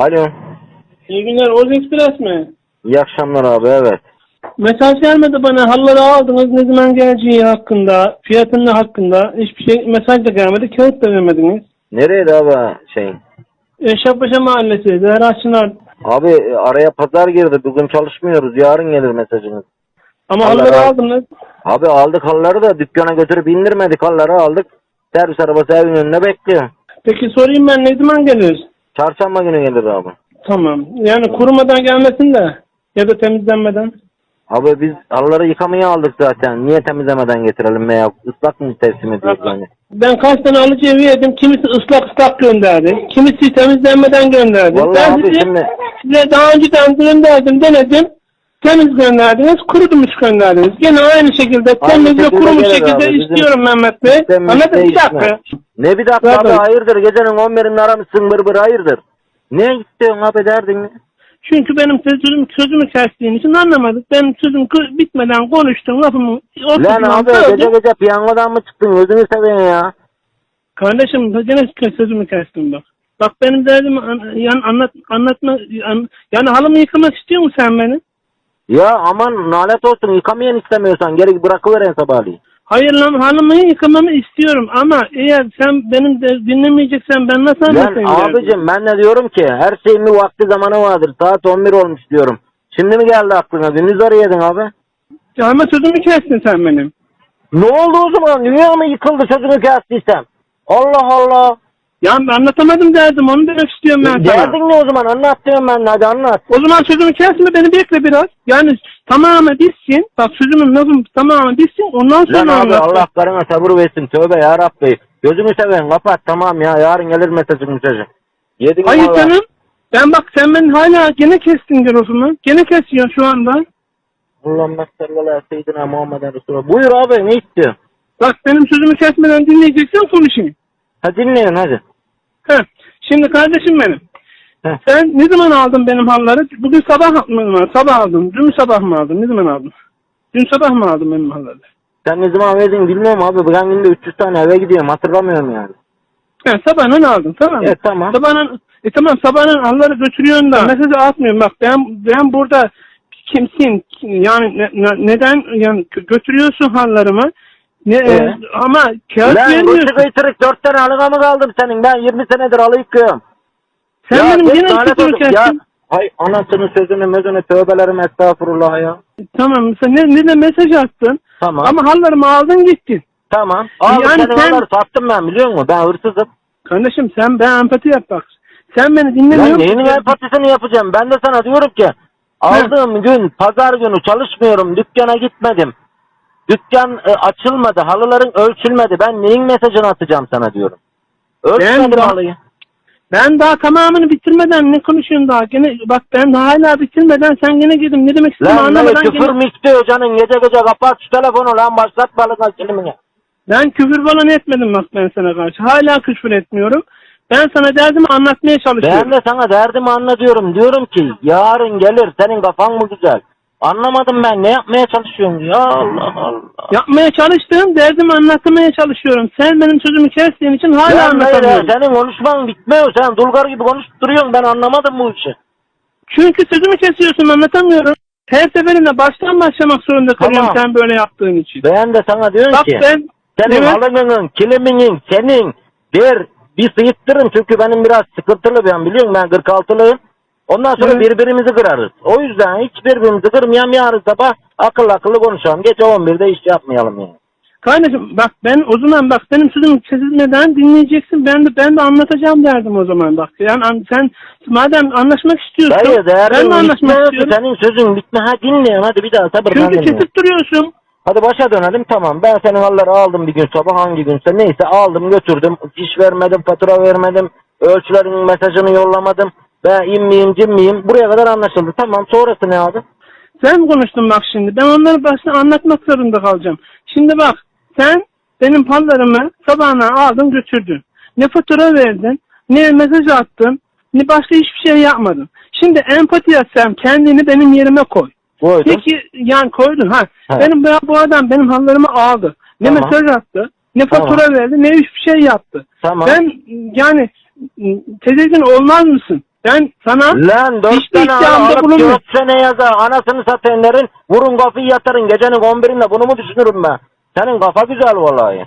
Alo. İyi günler. Oz Express mi? İyi akşamlar abi evet. Mesaj gelmedi bana. Halları aldınız. Ne zaman geleceği hakkında, fiyatının hakkında. Hiçbir şey mesaj da gelmedi. Kağıt da vermediniz. Nereydi abi şey? Eşrefpaşa Mahallesi. Zehra Çınar. Abi araya pazar girdi. Bugün çalışmıyoruz. Yarın gelir mesajınız. Ama halları razı- aldınız. Abi aldık halları da dükkana götürüp indirmedik halları aldık. Servis arabası evin önüne bekliyor. Peki sorayım ben ne zaman gelir? Çarşamba günü gelir abi. Tamam. Yani kurumadan gelmesin de. Ya da temizlenmeden. Abi biz halıları yıkamaya aldık zaten. Niye temizlemeden getirelim veya ıslak mı teslim ediyoruz yani? Ben kaç tane alıcı evi yedim. Kimisi ıslak ıslak gönderdi. Kimisi temizlenmeden gönderdi. Vallahi ben abi size, şimdi- size daha önceden gönderdim, denedim. Temiz gönderdiniz, kurutmuş gönderdiniz. Gene aynı şekilde Aynı temiz ve şekilde kurumuş şekilde abi, bizim istiyorum Mehmet Bey. Sistemimiz Anladın bir değişmez. dakika. Ne bir dakika abi hayırdır gecenin 11'inde aramışsın bır bır hayırdır. Ne istiyorsun abi derdin ne? Çünkü benim sözüm, sözümü kestiğin için anlamadık. Benim sözüm kı- bitmeden konuştun lafımı Lan ortasından abi gece gece piyangodan mı çıktın gözünü seveyim ya. Kardeşim gene sözümü kestin bak. Bak benim derdim an- yani anlat anlatma yani, yani halımı yıkamak istiyor musun sen beni? Ya aman nalet olsun yıkamayan istemiyorsan geri bırakıveren sabahleyin. Hayır lan halımı yıkamamı istiyorum ama eğer sen benim de dinlemeyeceksen ben nasıl anlatayım? derdimi? abicim ben de diyorum ki her şeyin bir vakti zamanı vardır. Saat 11 olmuş diyorum. Şimdi mi geldi aklına? Gündüz arayedin abi. Ya Ama sözümü kestin sen benim. Ne oldu o zaman? Dünya mı yıkıldı sözünü kestiysem? Allah Allah. Ya ben anlatamadım derdim onu demek istiyorum ben sana. Derdin ne o zaman? Anlat diyorum ben hadi anlat. O zaman sözümü kesme beni bekle biraz. Yani tamamen bitsin. Bak sözümün lafım tamamen bitsin ondan sonra Lan abi anlat. Allah karına sabır versin. Tövbe ya Rabbi. Gözünü seveyim kapat tamam ya. Yarın gelir mesajın mesajı. Yedin Hayır vallahi. canım. Ben bak sen beni hala gene kestin o zaman. Gene kesiyorsun şu anda. Allah'ım sallallahu seyyidina Muhammeden Resulullah. Buyur abi ne istiyor? Bak benim sözümü kesmeden dinleyeceksen konuşayım. Ha dinleyin hadi. Heh. Şimdi kardeşim benim. Heh. Sen ne zaman aldın benim halları? Bugün sabah mı? Sabah aldım. Dün sabah mı aldın? Ne zaman aldın? Dün sabah mı aldın benim halları? Sen ne zaman verdin bilmiyorum abi. Ben günde 300 tane eve gidiyorum hatırlamıyorum yani. He sabahın aldın tamam mı? Evet, tamam. Sabahın, e tamam sabahın halları götürüyorsun da mesajı atmıyorum. Bak ben ben burada kimsin? Yani ne- ne- neden yani gö- götürüyorsun hallarımı? Ne, e, Evet. ama kağıt Lan vermiyorsun. kuşu kıytırık 4 tane halıma mı kaldım senin? Ben 20 senedir halı yıkıyorum. Sen benim sözümü olsun. Ya, kestin. hay anasını sözünü mözünü tövbelerim estağfurullah ya. Tamam sen ne, ne de mesaj attın. Tamam. Ama hallarımı aldın gittin. Tamam. Abi Yani senin sen- halıları sattım ben biliyor musun? Ben hırsızım. Kardeşim sen ben empati yap bak. Sen beni Lan dinlemiyorsun. neyin empatisini yapacağım? Ben de sana diyorum ki aldığım gün pazar günü çalışmıyorum. Dükkana gitmedim. Dükkan e, açılmadı. Halıların ölçülmedi. Ben neyin mesajını atacağım sana diyorum. Ölçmedim Ben- halıyı. Ben daha tamamını bitirmeden ne konuşuyorsun daha? Gene bak ben daha hala bitirmeden sen gene girdim. Ne demek istediğimi Lan ne anlamadan küfür gene... mü istiyor canın? Gece gece kapat şu telefonu lan başlat balık kelimini. Ben küfür falan etmedim bak ben sana karşı. Hala küfür etmiyorum. Ben sana derdimi anlatmaya çalışıyorum. Ben de sana derdimi anlatıyorum. Diyorum ki yarın gelir senin kafan mı güzel? Anlamadım ben ne yapmaya çalışıyorsun ya Allah Allah. Yapmaya çalıştığım derdimi anlatmaya çalışıyorum. Sen benim sözümü kestiğin için hala Ya hayır ya, anlatamıyorum. senin konuşman bitmiyor. Sen dulgar gibi konuşup duruyorsun. Ben anlamadım bu işi. Çünkü sözümü kesiyorsun anlatamıyorum. Her seferinde baştan başlamak zorunda kalıyorum Tamam. sen böyle yaptığın için. Ben de sana diyorum Bak ki ben senin Evet. halının, kiliminin, senin bir bir sıyıttırın. Çünkü benim biraz sıkıntılı bir an biliyorum ben 46'lıyım. Ondan sonra Evet. birbirimizi kırarız. O yüzden hiç birbirimizi kırmayalım yarın sabah akıllı akıllı konuşalım. Gece 11'de iş yapmayalım yani. Kardeşim bak ben o zaman bak benim sözümü kesilmeden dinleyeceksin. Ben de ben de anlatacağım derdim o zaman bak. Yani an- sen madem anlaşmak istiyorsun Dayı ben de anlaşmak istiyorum. senin sözün bitme. Ha dinleyin hadi bir daha sabır Çünkü kesip duruyorsun. Hadi başa dönelim tamam. Ben senin halları aldım bir gün sabah hangi günse neyse aldım götürdüm. Fiş vermedim, fatura vermedim. Ölçülerin mesajını yollamadım. Ben inmeyeyim, cimmiyim. Buraya kadar anlaşıldı. Tamam sonrası ne abi? Sen konuştun bak şimdi. Ben onları başta anlatmak zorunda kalacağım. Şimdi bak sen benim pallarımı sabahına aldın götürdün. Ne fatura verdin, ne mesaj attın, ne başka hiçbir şey yapmadın. Şimdi empati etsem kendini benim yerime koy. Koydum. Peki yani koydun ha. Ha. Benim bu, bu adam benim hallarımı aldı. Ne Tamam. mesaj attı, ne Tamam. fatura verdi, ne hiçbir şey yaptı. Tamam. Ben yani tedirgin olmaz mısın? Ben sana Lan dört hiçbir tane iddiamda alıp bulunmuyorum. dört sene yaza anasını sateenlerin vurun kafayı yatırın gecenin on birinde bunu mu düşünürüm ben? Senin kafa güzel vallahi.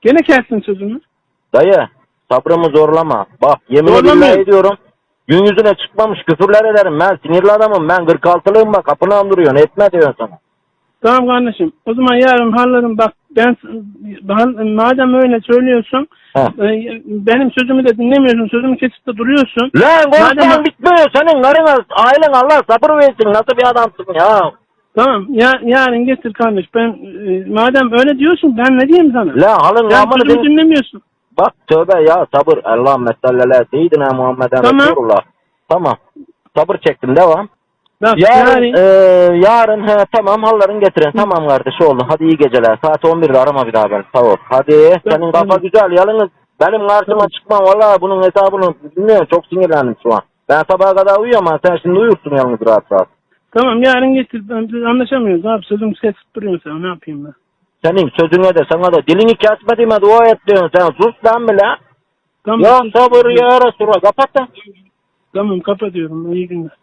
Gene kestin sözümü. Dayı sabrımı zorlama. Bak yemin Zorlamıyorum. billahi ediyorum. Gün yüzüne çıkmamış küfürler ederim. Ben sinirli adamım. Ben 46'lıyım bak kapını andırıyorsun. Etme diyorsun sana. Tamam kardeşim. O zaman yarın hallerim bak ben ben- madem öyle söylüyorsun He. e, benim sözümü de dinlemiyorsun. Sözümü kesip de duruyorsun. Lan konuşman Madem- bitmiyor. Senin karın ailen Allah sabır versin. Nasıl bir adamsın ya? Tamam. Ya, yarın getir kardeş. Ben e, madem öyle diyorsun ben ne diyeyim sana? Lan halın Sen sözümü din- dinlemiyorsun. Bak tövbe ya sabır. Allah meselele seyyidina Muhammed'e Tamam. Resulullah. Tamam. Sabır çektim devam. Bak Yarın, yarın, e, yarın he, tamam halların getirin. Tamam kardeş oldu. Hadi iyi geceler. Saat 11'de arama bir daha beni. Sağ ol. Hadi. Senin kafa tamam. güzel. Yalnız benim karşıma çıkma. Valla bunun hesabını bilmiyorum. Çok sinirlendim şu an. Ben sabaha kadar uyuyamam. Sen şimdi uyursun yalnız rahat rahat. tamam yarın getir. Ben, biz anlaşamıyoruz abi. Sözümü kesip duruyorsun sen. Ne yapayım ben? Senin sözüne de sana da dilini kesmediğime dua et diyorsun. Sen sus lan bile. Tamam, Ya sabır ya Resulallah. Kapat da. Tamam kapatıyorum. İyi günler.